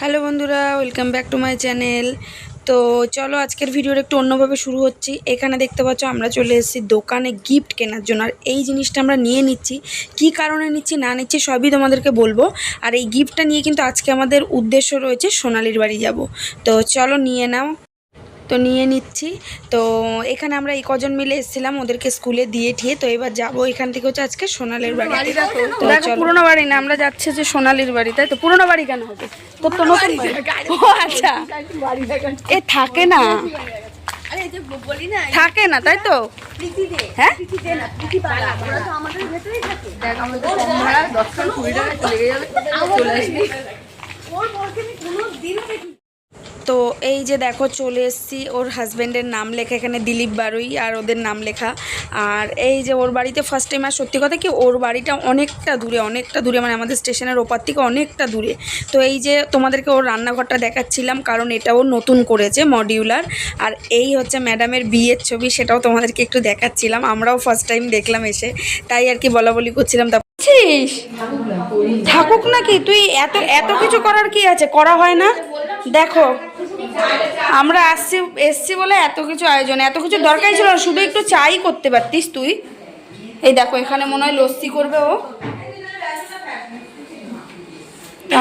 Hello বন্ধুরা, welcome back to my channel. তো চলো আজকের ভিডিওটা একটু অন্যভাবে শুরু হচ্ছে। এখানে দেখতে পাচ্ছ আমরা চলে এসেছি দোকানে গিফট কেনার জন্য। আর এই জিনিসটা আমরা নিয়ে নিচ্ছি। কি কারণে নিচ্ছি না নিচ্ছি সবই তোমাদেরকে বলব। আর এই গিফটটা নিয়ে কিন্তু আজকে আমাদের উদ্দেশ্য রয়েছে সোনালির বাড়ি যাব। তো চলো নিয়ে নাও। তো নিয়ে নিচ্ছি। তো এখানে আমরা এই কজন মিলে এসেছিলাম ওদেরকে স্কুলে দিয়ে ঠিয়ে। তো এবার যাব এখান থেকে হচ্ছে আজকে সোনালির বাড়ি। দেখো পুরোনো বাড়ি না আমরা যাচ্ছি যে সোনালির বাড়ি। তাই তো পুরোনো বাড়ি কেন হবে? তোর তো নতুন ও আচ্ছা। এ থাকে না। আরে এই যে বলি না থাকে না তাই তো। হ্যাঁ? দেখ তো এই যে দেখো চলে এসেছি ওর হাজব্যান্ডের নাম লেখা এখানে দিলীপ বারুই আর ওদের নাম লেখা। আর এই যে ওর বাড়িতে ফার্স্ট টাইম আর সত্যি কথা কি ওর বাড়িটা অনেকটা দূরে অনেকটা দূরে মানে আমাদের স্টেশনের ওপার থেকে অনেকটা দূরে। তো এই যে তোমাদেরকে ওর রান্নাঘরটা দেখাচ্ছিলাম কারণ এটাও নতুন করেছে মডিউলার আর এই হচ্ছে ম্যাডামের বিয়ের ছবি সেটাও তোমাদেরকে একটু দেখাচ্ছিলাম। আমরাও ফার্স্ট টাইম দেখলাম এসে তাই আর কি বলা বলি করছিলাম। তা থাকুক নাকি? তুই এত এত কিছু করার কি আছে? করা হয় না? দেখো, আমরা আসছি, এসছি বলে এত কিছু আয়োজন, এত কিছু দরকারই ছিল শুধু একটু চাই করতে পারতিস তুই। এই দেখো, এখানে মনে হয় লস্যি করবে ও।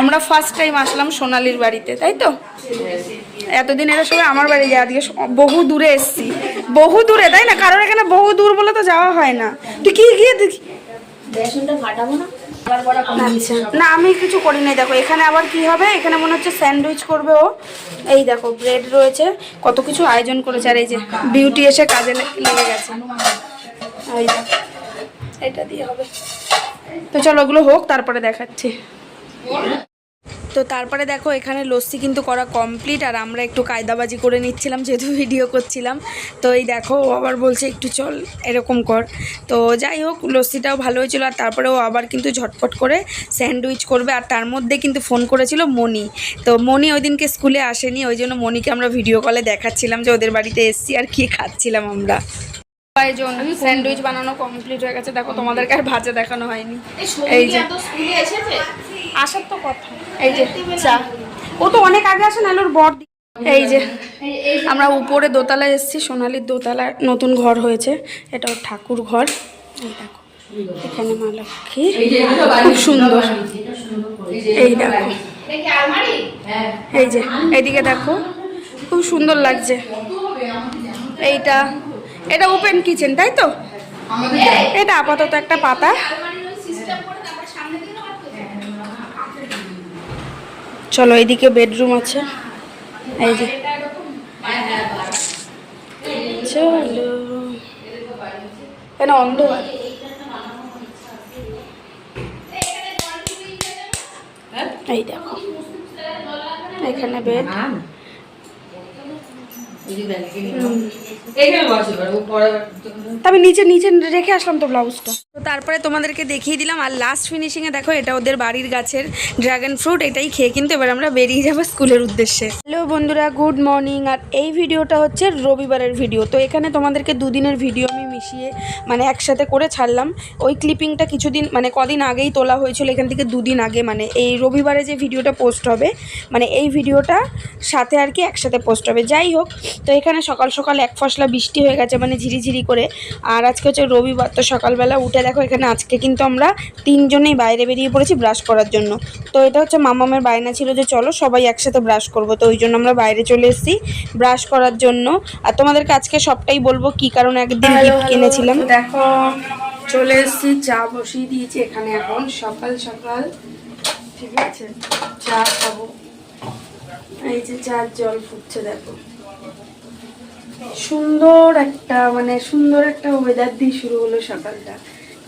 আমরা ফার্স্ট টাইম আসলাম সোনালির বাড়িতে, তাই তো? এতদিন এরা সবাই আমার বাড়ি যায়, আজকে বহু দূরে এসছি। বহু দূরে, তাই না? কারণ এখানে বহু দূর বলে তো যাওয়া হয় না। তুই কি গিয়ে দেখি বেসনটা ফাটাবো না? না, আমি কিছু করি নাই। দেখো, এখানে আবার কি হবে? এখানে মনে হচ্ছে স্যান্ডউইচ করবে ও। এই দেখো, ব্রেড রয়েছে। কত কিছু আয়োজন করেছে। আর এই যে বিউটি এসে কাজে লেগে গেছে। এটা দিয়ে হবে। তো চলো, ওগুলো হোক, তারপরে দেখাচ্ছি। তো তারপরে দেখো এখানে লস্যি কিন্তু করা কমপ্লিট আর আমরা একটু কায়দাবাজি করে নিচ্ছিলাম যেহেতু ভিডিও করছিলাম। তো এই দেখো ও আবার বলছে একটু চল এরকম কর। তো যাই হোক লস্যিটাও ভালো হয়েছিল আর তারপরে ও আবার কিন্তু ঝটপট করে স্যান্ডউইচ করবে আর তার মধ্যে কিন্তু ফোন করেছিল মনি তো মনি ওই দিনকে স্কুলে আসেনি ওই জন্য মনিকে আমরা ভিডিও কলে দেখাচ্ছিলাম যে ওদের বাড়িতে এসছি আর কি খাচ্ছিলাম আমরা। কয়েকজন স্যান্ডউইচ বানানো কমপ্লিট হয়ে গেছে। দেখো তোমাদেরকে আর ভাজা দেখানো হয়নি। এই যে স্কুলে এসেছে? আসার তো কথা। এই যে চা। ও তো অনেক আগে আসে না ওর বর এই যে, আমরা উপরে দোতলায় এসেছি, সোনালির দোতলায় নতুন ঘর হয়েছে। এটা ওর ঠাকুর ঘর। দেখো, এখানে মা লক্ষ্মী। খুব সুন্দর। এই দেখো। এই যে, এইদিকে দেখো, খুব সুন্দর লাগছে। এইটা, এটা ওপেন কিচেন তাই তো? এটা আপাতত একটা পাতা। চলো এইদিকে বেডরুম আছে। এই যে। চলো। কেন অন্ধকার। এই দেখো এখানে বেড তবে নিচে নিচে রেখে আসলাম তো ব্লাউজটা তারপরে তোমাদেরকে দেখিয়ে দিলাম, আর লাস্ট ফিনিশিংয়ে দেখো এটা ওদের বাড়ির গাছের ড্রাগন ফ্রুট এটাই খেয়ে কিন্তু এবার আমরা বেরিয়ে যাব স্কুলের উদ্দেশ্যে। হ্যালো বন্ধুরা গুড মর্নিং আর এই ভিডিওটা হচ্ছে রবিবারের ভিডিও তো এখানে তোমাদেরকে দুদিনের ভিডিও আমি মিশিয়ে মানে একসাথে করে ছাড়লাম। ওই ক্লিপিংটা কিছুদিন মানে কদিন আগেই তোলা হয়েছিল, এখান থেকে দুদিন আগে। মানে এই রবিবারে যে ভিডিওটা পোস্ট হবে মানে এই ভিডিওটা সাথে আর কি একসাথে পোস্ট হবে। যাই হোক, তো এখানে সকাল সকাল এক ফসলা বৃষ্টি হয়ে গেছে মানে ঝিরিঝিরি করে। আর আজকে হচ্ছে রবিবার, তো সকালবেলা উঠে দেখো এখানে আজকে কিন্তু আমরা তিনজনেই বাইরে বেরিয়ে পড়েছি ব্রাশ করার জন্য। তো এটা হচ্ছে মামামের বায়না ছিল যে চলো সবাই একসাথে ব্রাশ করব। তো ওই জন্য আমরা বাইরে চলে এসেছি ব্রাশ করার জন্য। আর তোমাদেরকে আজকে সবটাই বলব কি কারণে একদিন গিফট কিনেছিলাম। দেখো চলে এসেছি চা বসিয়ে দিয়েছি এখানে এখন। সকাল সকাল। ঠিক আছে? চা খাব। এই যে চার জল ফুটছে দেখো। সুন্দর একটা মানে সুন্দর একটা ওয়েদার দিয়ে শুরু হলো সকালটা।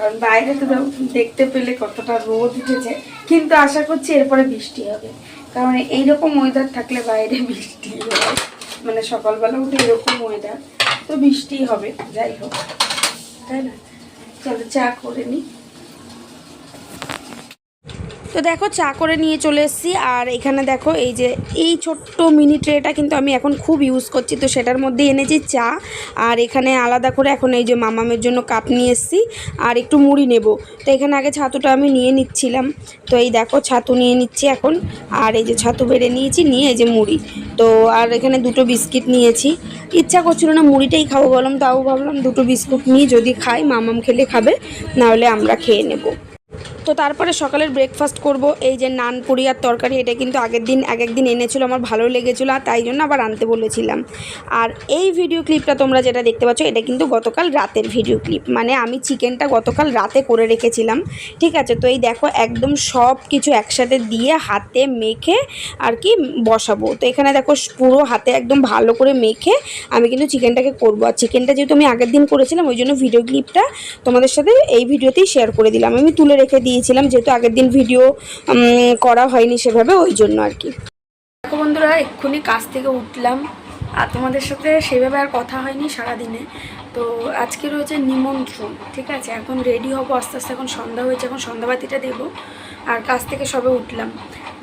কারণ বাইরে তো দেখতে পেলে কতটা রোদ উঠেছে। কিন্তু আশা করছি এরপরে বৃষ্টি হবে। কারণ এইরকম ওয়েদার থাকলে বাইরে বৃষ্টি হয়। মানে সকালবেলা উঠে এরকম ওয়েদার তো বৃষ্টি হবে, যাই হোক। তাই না? চলো চা করে নিই তো দেখো, চা করে নিয়ে চলে এসেছি। আর এখানে দেখো, এই যে, এই ছোট্ট মিনি ট্রেটা কিন্তু আমি এখন খুব ইউজ করছি। তো সেটার মধ্যে এনেছি চা। আর এখানে আলাদা করে এখন এই যে মামামের জন্য কাপ নিয়ে এসেছি। আর একটু মুড়ি নেব। তো এখানে আগে ছাতুটা আমি নিয়ে নিচ্ছিলাম। তো এই দেখো, ছাতু নিয়ে নিচ্ছি এখন। আর এই যে ছাতু বেড়ে নিয়েছি, নিয়ে এই যে মুড়ি। তো আর এখানে দুটো বিস্কিট নিয়েছি। ইচ্ছা করছিল না মুড়িটাই খাব বললাম, তাও ভাবলাম দুটো বিস্কুট নিয়ে যদি খাই, মামাম খেলে খাবে, নাহলে আমরা খেয়ে নেব। তো তারপরে সকালের ব্রেকফাস্ট করব। এই যে নান পুরি আর তরকারি, এটা কিন্তু আগের দিন এক একদিন এনেছিল, আমার ভালো লেগেছিলো, আর তাই জন্য আবার আনতে বলেছিলাম। আর এই ভিডিও ক্লিপটা তোমরা যেটা দেখতে পাচ্ছ, এটা কিন্তু গতকাল রাতের ভিডিও ক্লিপ মানে আমি চিকেনটা গতকাল রাতে করে রেখেছিলাম, ঠিক আছে? তো এই দেখো, একদম সব কিছু একসাথে দিয়ে হাতে মেখে আর কি বসাবো। তো এখানে দেখো, পুরো হাতে একদম ভালো করে মেখে আমি কিন্তু চিকেনটাকে করব। আর চিকেনটা যেহেতু আমি আগের দিন করেছিলাম, ওই জন্য ভিডিও ক্লিপটা তোমাদের সাথে এই ভিডিওতেই শেয়ার করে দিলাম। আমি তুলে রেখে দিয়েছিলাম, যেহেতু আগের দিন ভিডিও করা হয়নি সেভাবে, ওই জন্য আর কি। বন্ধুরা, এক্ষুনি কাজ থেকে উঠলাম। আর তোমাদের সাথে সেভাবে আর কথা হয়নি সারাদিনে। তো আজকে রয়েছে নিমন্ত্রণ, ঠিক আছে? এখন রেডি হব, আস্তে আস্তে এখন সন্ধ্যা হয়েছে, এখন সন্ধ্যাবাতিটা দেবো। আর কাজ থেকে সবে উঠলাম।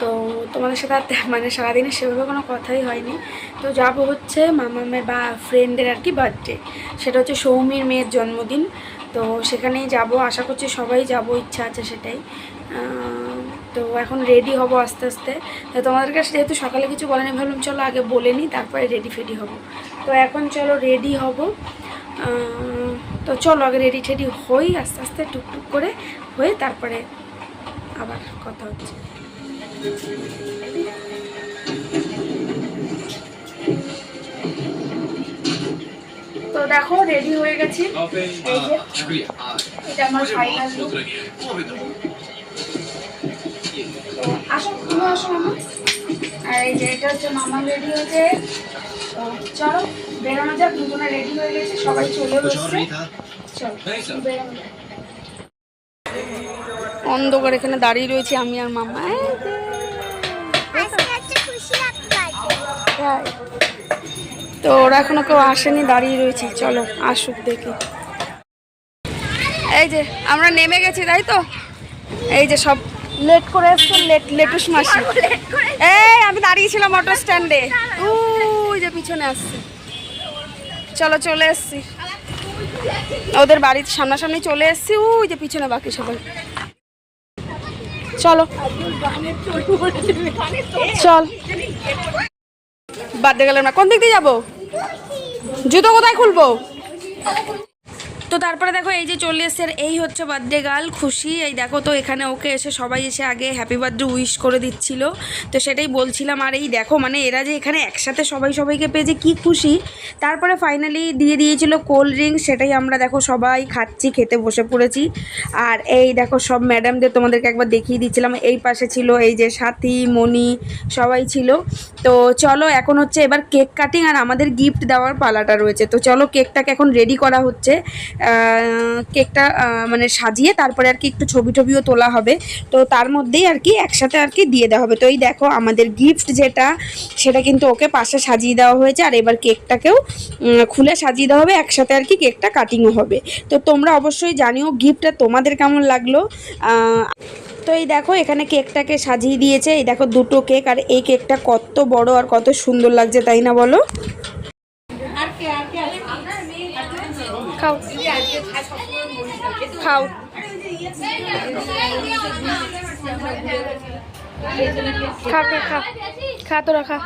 তো তোমাদের সাথে আর মানে সারাদিনে সেভাবে কোনো কথাই হয়নি। তো যাব হচ্ছে মামামের বা ফ্রেন্ডের আর কি বার্থডে সেটা হচ্ছে সৌমির মেয়ের জন্মদিন। তো সেখানেই যাব, আশা করছি সবাই যাব, ইচ্ছা আছে সেটাই। তো এখন রেডি হব আস্তে আস্তে। তো তোমাদের কাছে যেহেতু সকালে কিছু বলেনি, ভাবলাম চলো আগে বলে নিই, তারপরে রেডি ফেডি হব। তো এখন চলো রেডি হব। তো চলো আগে রেডি টেডি হই, আস্তে আস্তে টুকটুক করে হয়ে তারপরে আবার কথা হচ্ছে। দেখো রেডি হয়ে গেছি। এই যে এটা আমার ফাইনাল আসো তুমি আসো মামা। আর এই যে এটা হচ্ছে মামা রেডি হয়েছে। তো চলো বেরোনো যাক দুজনে রেডি হয়ে গেছে সবাই চলে বসছে। চলো বেরোনো যাক। অন্ধকার এখানে দাঁড়িয়ে রয়েছি আমি আর মামা। তো ওরা এখনও কেউ আসেনি, দাঁড়িয়ে রয়েছি। চলো, আসুক দেখি। এই যে, আমরা নেমে গেছি, তাই তো? এই যে সব লেট করে এসছে, লেট, লেটুস মাসি। এই, আমি দাঁড়িয়েছিলাম অটো স্ট্যান্ডে ওই যে পিছনে আসছে। চলো, চলে এসছি। ওদের বাড়ির সামনাসামনি চলে এসছি। ওই যে পিছনে বাকি সবাই। চলো। চল। বাদ দিয়ে গেলাম না। কোন দিক দিয়ে যাব? জুতো কোথায় খুলবো? তো তারপরে দেখো এই যে চলে এসছে এই হচ্ছে বার্থডে গার্ল খুশি। এই দেখো তো এখানে ওকে এসে সবাই এসে আগে হ্যাপি বার্থডে উইশ করে দিচ্ছিল। তো সেটাই বলছিলাম, আর এই দেখো মানে এরা যে এখানে একসাথে সবাই সবাইকে পেয়ে যে কী খুশি। তারপরে ফাইনালি দিয়ে দিয়েছিল কোল্ড ড্রিঙ্কস সেটাই আমরা দেখো সবাই খাচ্ছি, খেতে বসে পড়েছি। আর এই দেখো সব ম্যাডামদের তোমাদেরকে একবার দেখিয়ে দিচ্ছিলাম, এই পাশে ছিল এই যে সাথী, মণি, সবাই ছিল। তো চলো এখন হচ্ছে এবার কেক কাটিং আর আমাদের গিফট দেওয়ার পালাটা রয়েছে। তো চলো কেকটাকে এখন রেডি করা হচ্ছে। কেকটা মানে সাজিয়ে তারপরে আর কি একটু ছবি টবিও তোলা হবে। তো তার মধ্যেই আর কি একসাথে আর কি দিয়ে দেওয়া হবে। তো এই দেখো আমাদের গিফট যেটা সেটা কিন্তু ওকে পাশে সাজিয়ে দেওয়া হয়েছে। আর এবার কেকটাকেও খুলে সাজিয়ে দেওয়া হবে। একসাথে আর কি কেকটা কাটিংও হবে। তো তোমরা অবশ্যই জানিও গিফটটা তোমাদের কেমন লাগল। তো এই দেখো এখানে কেকটাকে সাজিয়ে দিয়েছে। এই দেখো দুটো কেক। আর এই কেকটা কত বড় আর কত সুন্দর লাগছে তাই না বলো? খাও। খাও। খা খা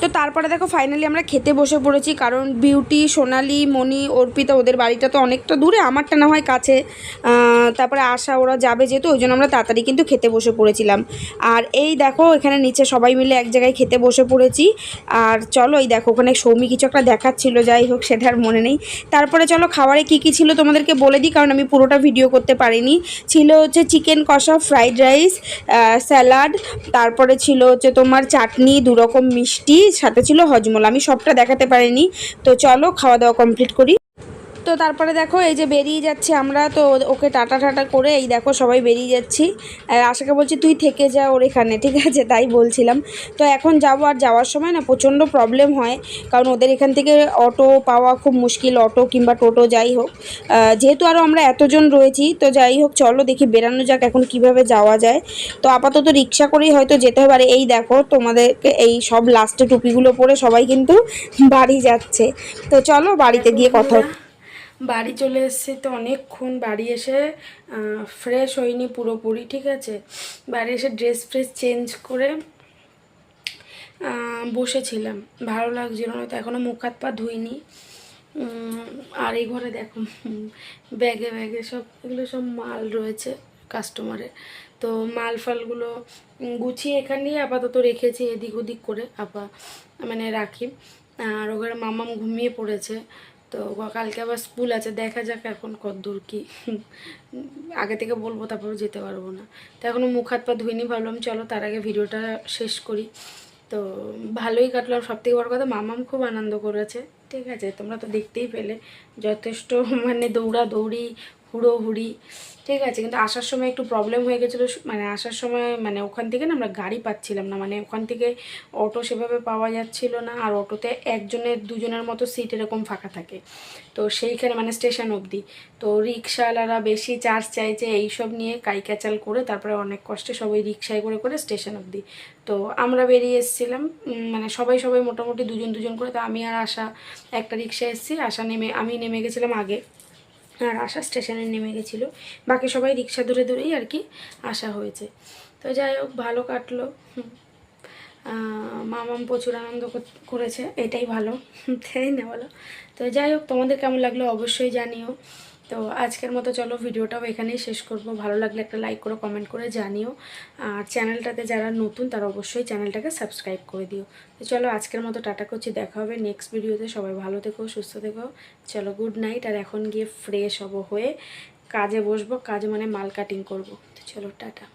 তো তারপরে দেখো ফাইনালি আমরা খেতে বসে পড়েছি, কারণ বিউটি, সোনালি, মণি, অর্পিতা, ওদের বাড়িটা তো অনেকটা দূরে, আমারটা না হয় কাছে। তারপরে আশা ওরা যাবে যেহেতু, ওই জন্য আমরা তাড়াতাড়ি কিন্তু খেতে বসে পড়েছিলাম। আর এই দেখো, এখানে নিচে সবাই মিলে এক জায়গায় খেতে বসে পড়েছি। আর চলো, এই দেখো, ওখানে সৌমি কিছু একটা দেখাচ্ছিল, যাই হোক, সেটা আর মনে নেই। তারপরে চলো, খাবারে কী কী ছিল তোমাদেরকে বলে দিই, কারণ আমি পুরোটা ভিডিও করতে পারিনি। ছিল হচ্ছে চিকেন কষা, ফ্রাইড রাইস স্যালাড, তারপরে ছিল হচ্ছে তোমার চাটনি দু রকম মিষ্টি, সাথে ছিল হজমল। আমি সবটা দেখাতে পারিনি। তো চলো, খাওয়া দাওয়া কমপ্লিট করি। তো তারপরে দেখো, এই যে বেরিয়ে যাচ্ছি আমরা, তো ওকে টাটা টাটা করে এই দেখো সবাই বেরিয়ে যাচ্ছি। আশাকে বলছি, তুই থেকে যা ওর এখানে, ঠিক আছে, তাই বলছিলাম। তো এখন যাব আর যাওয়ার সময় না প্রচণ্ড প্রবলেম হয়, কারণ ওদের এখান থেকে অটো পাওয়া খুব মুশকিল, অটো কিংবা টোটো, যাই হোক। যেহেতু আরও আমরা এতজন রয়েছি, তো যাই হোক, চলো দেখি বেরানো যাক এখন কীভাবে যাওয়া যায়। তো আপাতত রিক্সা করেই হয়তো যেতে হবে। আর এই দেখো, তোমাদেরকে এই সব লাস্টে টুপিগুলো পরে সবাই কিন্তু বাড়ি যাচ্ছে। তো চলো বাড়িতে গিয়ে কথা বাড়ি চলে এসেছি তো অনেকক্ষণ বাড়ি এসে ফ্রেশ হইনি পুরোপুরি, ঠিক আছে? বাড়ি এসে ড্রেস ফ্রেস চেঞ্জ করে বসেছিলাম। ভালো লাগছিল না তো এখনও মুখ হাত পা ধুইনি। আর এই ঘরে দেখো, ব্যাগে ব্যাগে সব, এগুলো সব মাল রয়েছে কাস্টমারের তো মাল ফালগুলো গুছিয়ে এখানেই আপাতত রেখেছি, এদিক ওদিক করে আপা মানে রাখি। আর ওখানে মামাম ঘুমিয়ে পড়েছে। তো কালকে আবার স্কুল আছে, দেখা যাক এখন কত দূর কি। আগে থেকে বলব, তারপর যেতে পারব না। তো এখনও মুখ হাত পা ধুইনি, ভাবলাম চলো তার আগে ভিডিওটা শেষ করি। তো ভালোই কাটলাম সব থেকে বড় কথা, মামাম খুব আনন্দ করেছে। ঠিক আছে, তোমরা তো দেখতেই পেলে। যথেষ্ট মানে দৌড়া দৌড়ি হুড়োহুড়ি, ঠিক আছে, কিন্তু আসার সময় একটু প্রবলেম হয়ে গেছিল মানে আসার সময় মানে ওখান থেকে না আমরা গাড়ি পাচ্ছিলাম না মানে ওখান থেকে অটো সেভাবে পাওয়া যাচ্ছিল না, আর অটোতে একজনের, দুজনের মতো সিট এরকম ফাঁকা থাকে। তো সেইখানে মানে স্টেশন অবধি, তো রিক্সাওয়ালারা বেশি চার্জ চাইছে এইসব নিয়ে কাইকাচাল করে, তারপরে অনেক কষ্টে সবাই রিক্সায় করে করে স্টেশন অবধি। তো আমরা বেরিয়ে এসেছিলাম মানে সবাই সবাই মোটামুটি দুজন দুজন করে, তো আমি আর আশা, একটা রিক্সায় এসেছি, আশা নেমে, আমি নেমে গেছিলাম আগে। আর আশা স্টেশনে নেমে গেছিল। বাকি সবাই রিক্সা ধরে ধরেই আর কি আসা হয়েছে। তো যাই হোক, ভালো কাটলো। মামাম প্রচুর আনন্দ করেছে, এটাই ভালো। তাই না বলো? তো যাই হোক, তোমাদের কেমন লাগল অবশ্যই জানিও। তো আজকের মতো চলো ভিডিওটাও এখানেই শেষ করব। ভালো লাগলে একটা লাইক করো কমেন্ট করে জানিও। আর চ্যানেলটাতে যারা নতুন, তারা অবশ্যই চ্যানেলটাকে সাবস্ক্রাইব করে দিও। তো চলো আজকের মতো টাটা করছি, দেখা হবে নেক্সট ভিডিওতে সবাই ভালো থেকো, সুস্থ থেকো। চলো গুড নাইট আর এখন গিয়ে ফ্রেশ হব হয়ে। কাজে বসবো, কাজে মানে মাল কাটিং করব। তো চলো টাটা।